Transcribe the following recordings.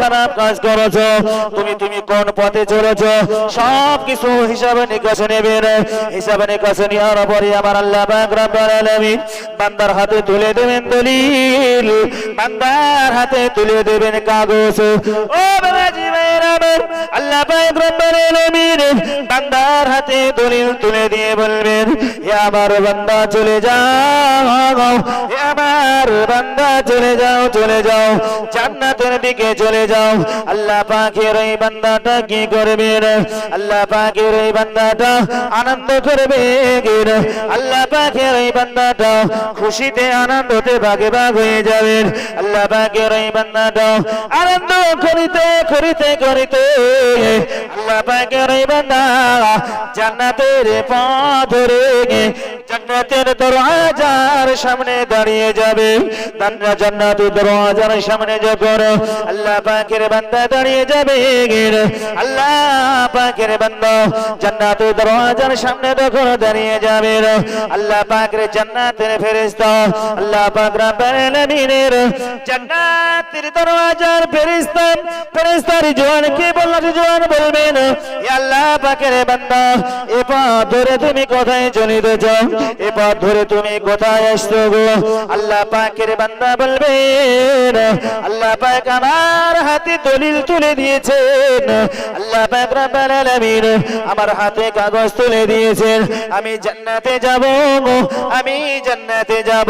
খারাপ কাজ করেছ, তুমি তুমি কোন পথে চলেছো সব কিছু হিসাবে নিকাশে নেবেন হিসাবে নিকাশে নেওয়ার পরে আমার আল্লাহ বান্দার হাতে তুলে দেবেন দলিল, বান্দার হাতে তুলে দেবেন কাগজ। আল্লাহ বান্দার হাতে তুলে দিয়ে বলবেন বান্দা যাও বান্দা যাও, চলে যাও দিকে চলে যাও আল্লাহ পাকের এই বান্দাটা কি করবে আল্লাহ পাকের এই বান্দাটা আনন্দ করবে আল্লাহ পাকের এই বান্দাটা খুশিতে আনন্দতে ভাগে ভাগ হয়ে যাবেন আল্লাহ পাকের এই বান্দাটা আনন্দ করিতে করিতে করিতে, আল্লাহ পাকের এই বান্দা জান্নাতের পথ ধরে জান্নাতের দরওয়াজার সামনে দাঁড়িয়ে যাবে। তান্না জান্নাতের দরওয়াজার সামনে যখন আল্লাহ পাকের বান্দা দাঁড়িয়ে যাবে। আল্লাহ পাকের বান্দা জান্নাতের দরওয়াজার সামনে যখন দাঁড়িয়ে যাবে, আল্লাহ পাকের জান্নাতের ফেরেশতা, আল্লাহ পাক রব্বুল আলামিনের জান্নাতের দরওয়াজার ফেরেশতা, ফেরেশতার জওয়ানকে বলল জওয়ান বলবেন ইয়া আল্লাহ পাকের বান্দা, এ পথ ধরে তুমি কোথায় চলিতে যাও এ পথ ধরে তুমি কোথায় আসছো গো? আল্লাহ পাকের বান্দা বলবেন, আল্লাহ পাক আমার হাতে দলিল তুলে দিয়েছেন। আল্লাহ পাক রব্বুল আলামিন আমার হাতে কাগজ তুলে দিয়েছেন। আমি জান্নাতে যাব গো, আমি জান্নাতে যাব।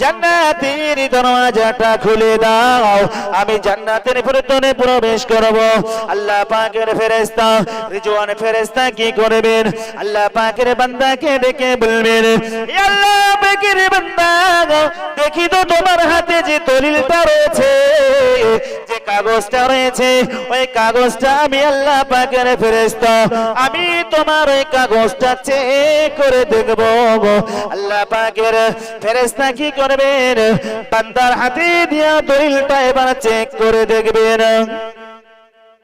জান্নাতের দরওয়াজাটা খুলে দাও। আমি জান্নাতের ভিতরে প্রবেশ করব। আল্লাহ পাকের ফেরেশতা, রিজওয়ান ফেরেশতা কি করবেন? আল্লাহ পাকের বান্দাকে ডেকে বলবেন "এ আল্লাহ পাকের বান্দা গো, দেখি তো তোমার হাতে যে দলিলটা রয়েছে যে কাগজটা রয়েছে ওই কাগজটা আমি আল্লাহ পাকের আমি তোমার ওই কাগজটা করে দেখব আল্লাহ পাকের ফেরেশতা কি করবেন? হাতে দিয়া দলিলটা এবার চেক করে দেখবেন।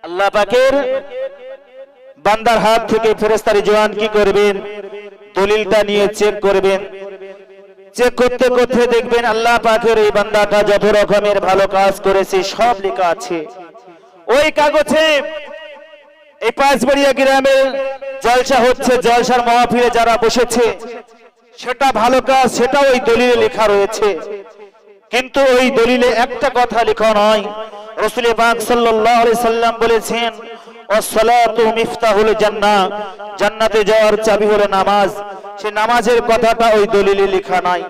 আল্লাহ পাকের বান্দার হাত থেকে ফেরেস্তারি জওয়ান কি করবেন? দলিলটা নিয়ে চেক করবেন। চেক করতে করতে দেখবেন আল্লাহ পাকের এই বান্দাটা যত রকমের ভালো কাজ করেছে, সব লেখা আছে। ওই কাগজে এই পাঁচবাড়িয়া গ্রামে জলসা হচ্ছে, জলসার মহাফিলে যারা বসেছে, সেটা ভালো কাজ সেটা ওই দলিলে লেখা রয়েছে। কিন্তু ওই দলিলে একটা কথা লেখা নয়। রসুল পাক আলাইহি সাল্লাম বলেছেন জান্নাতে যাওয়ার চাবি হলো নামাজ। সে নামাজের কথাটা ওই দলিলে লেখা নাই।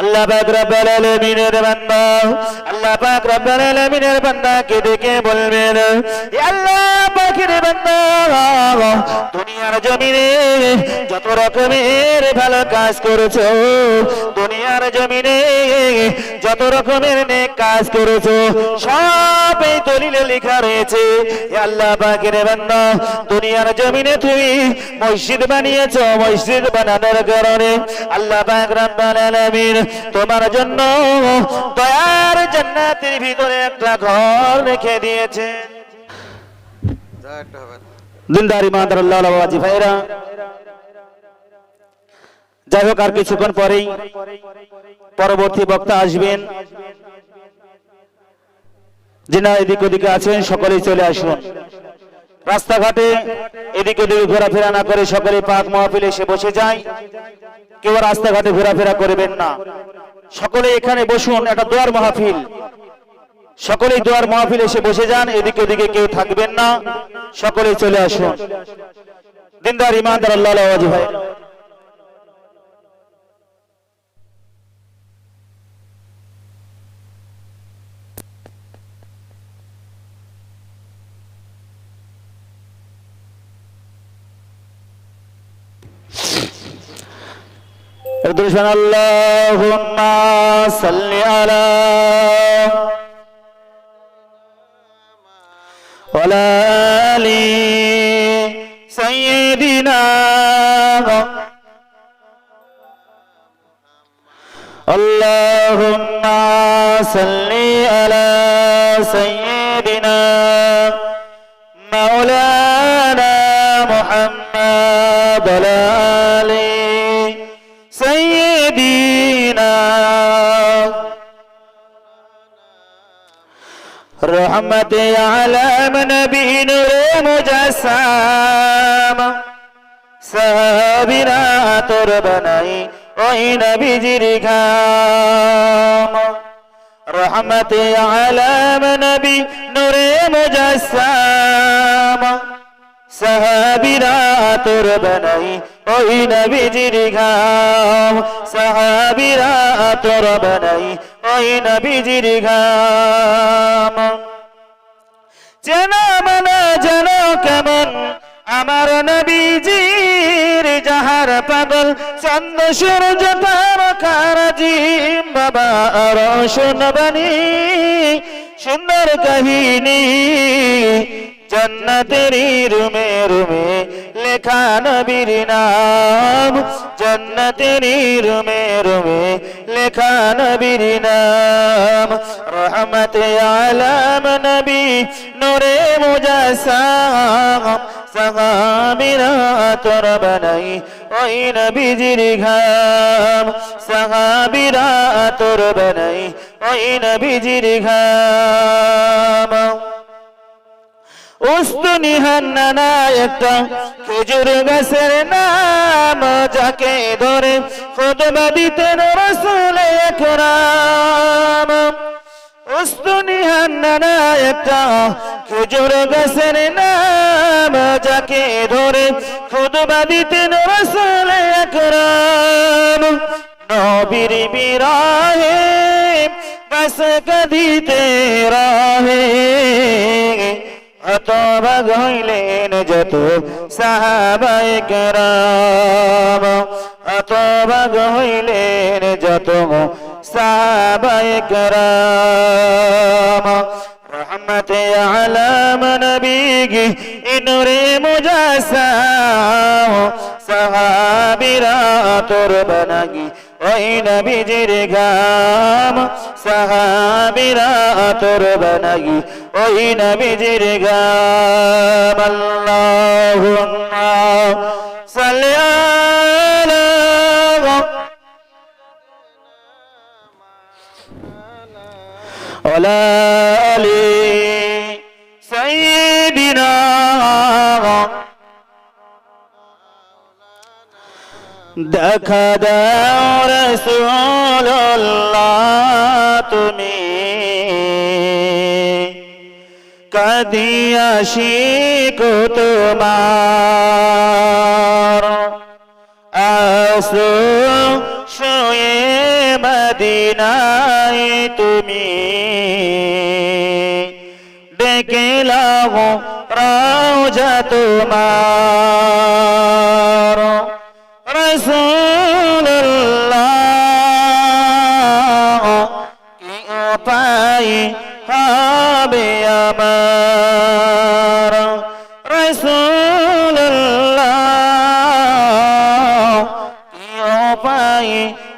আল্লাহ পাক রব্বুল আলামিনের বান্দা, আল্লাহ পাক রব্বুল আলামিনের বান্দাকে ডেকে বলবেন, এ আল্লাহ পাকের বান্দা, দুনিয়ার জমিনে যত রকমের ভালো কাজ করেছ, দুনিয়ার জমিনে যত রকমের নেক কাজ করেছ, সব এই দলিলে লেখা রয়েছে, এ আল্লাহ পাকের বান্দা, দুনিয়ার জমিনে তুমি মসজিদ বানিয়েছো, মসজিদ বানানোর কারণে আল্লাহ পাক রব্বুল আলামিন তোমার জন্য দয়ার জান্নাতের ভিতরে একটা ঘর রেখে দিয়েছে। দিনদার ইমানদার আল্লাহ বাবাজি ভাইরা। যাই হোক, আর কিছুক্ষণ পরেই পরবর্তী বক্তা আসবেন। যিনা এদিক ওদিকে আছেন, সকলেই চলে আসুন। রাস্তাঘাটে এদিকে ওদিকে ঘোরাফেরা না করে সকলে পাক মহাফিলে এসে বসে যায়। কেউ রাস্তাঘাটে ঘোরাফেরা করবেন না। সকলে এখানে বসুন, একটা দোয়ার মহাফিল। সকলেই দোয়ার মাহফিল এসে বসে যান, এদিকে ওদিকে কেউ থাকবেন না। সকলে চলে আসুন। দিনদার, ইমানদার আল্লাহ ভাই। ادرسنا اللهم صل على وعلى آل سيدنا اللهم صل على سيدنا مولانا محمد. وعلى মোহাম্মদ আলম নবী নূরে মুজাসাম সাবিরা তোর বানাই ওই নবীজির ঘাম রহমত আলম নবী নূরে মুজাসাম সাহাবিরা তোর বানাই ওই নবীজির ঘাম সাহাবিরা তোর বানাই ওই নবীজির ঘাম যেন মানে যেন কেমন? আমার নবীজির যাহার পাগল চন্দ সূর্য তারকার জিম, বাবা আর শুনবানি সুন্দর কাহিনী। জন্নতেরি রুমে রুমে লেখা নবীর নাম। জন্নতেরি রুমে রুমে লেখা নবীর নাম। রহমত আলম নবী, নূরে মুজাসাম সাহাবিরা তোর বানাই ওই নবীজির ঘাম। সাহাবিরা তোর বানাই ওই নবীজির ঘাম। উস্তুনি হান্নানা একটা খেজুর গাছের নাম যাকে ধরে খুদবা দিতেন রসুল একরাম। উস্তুনি হান্নানা একটা খেজুর গাছের নাম যাকে ধরে খুদবা দিতেন রসুল একরাম। নবীর বিরাহে গাছ কদিতে রাহে। হতবাগ হইলেন যত সাহাবাই কেরাম। হতবাগ হইলেন যত সাহাবাই কেরাম। রহমতে আলম নবীগি ইনুরে মুজাসাম। সাহাবিরা তোর বানাগি ওই নবীজির গাম সাহাবিরা তোর বানাগি ওই নবীজির গাম আল্লাহুম্মা সাল্লি আলা দেখা দাও তুমি। কাদিয়া শিখো তোমার। আসো শুয়ে মদিনায় তুমি। ডেকে লাও রাজা তোমার। রসুল্লাহ কি উপায় হবে আমার কি উপায়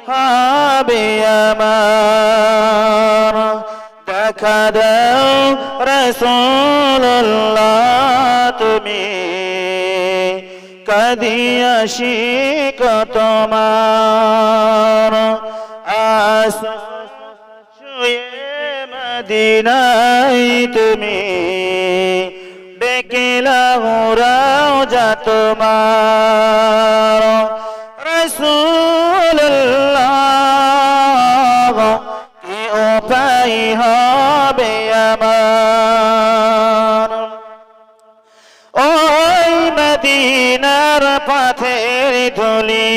হবে আমার দেখা দাও রসুল্লাহ তুমি কাদিয়া শিখ তোমার আস শুয়ে তুমি ডেকেলা ঘোরাও যা তোমার। রসুল্লাহ কি উপায় হবে আমার। মদিনার পথের ধুলি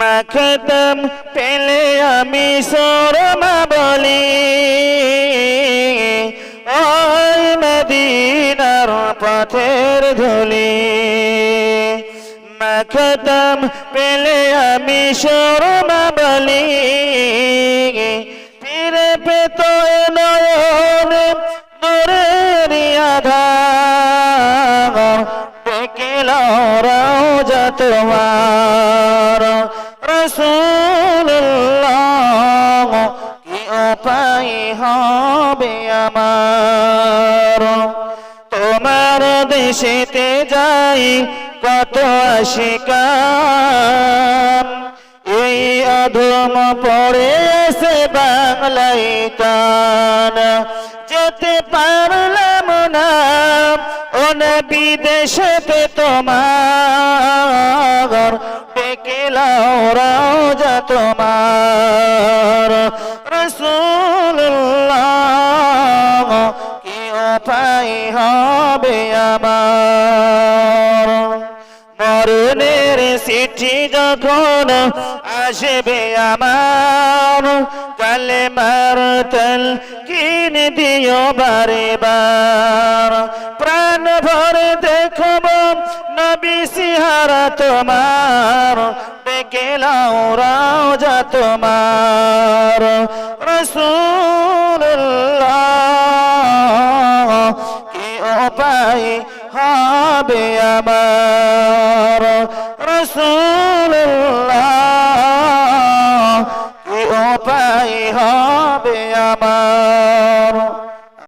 মাখতাম পেলে আমি সরমা বলি। ওই মদিনার পথের ধুলি মাখতাম পেলে আমি সরমা বলি। ফিরে পেত নয়ন ডেকেল রাজা তোমার। রসুল্লাহ কি উপায় হবে আমার? তোমার দেশেতে যাই কত আশিকাম। এই অধম পড়েছে বাংলায় কান যেতে পারলাম না ওন বিদেশেতে তোমার ডেকেলাও রাজা তোমার। রসুল্লাহ কি উপায় হবে আমার। মরণের চিঠি যখন আসবে আমার। কালেমার তল কিন দিও বারে বার প্রাণ ভরে দেখব নবী সিহারা তোমার। গেলাও রাজা তোমার। রসুল্লাহ কি উপায় হবে আমার? রসুল্লা হবে আমার।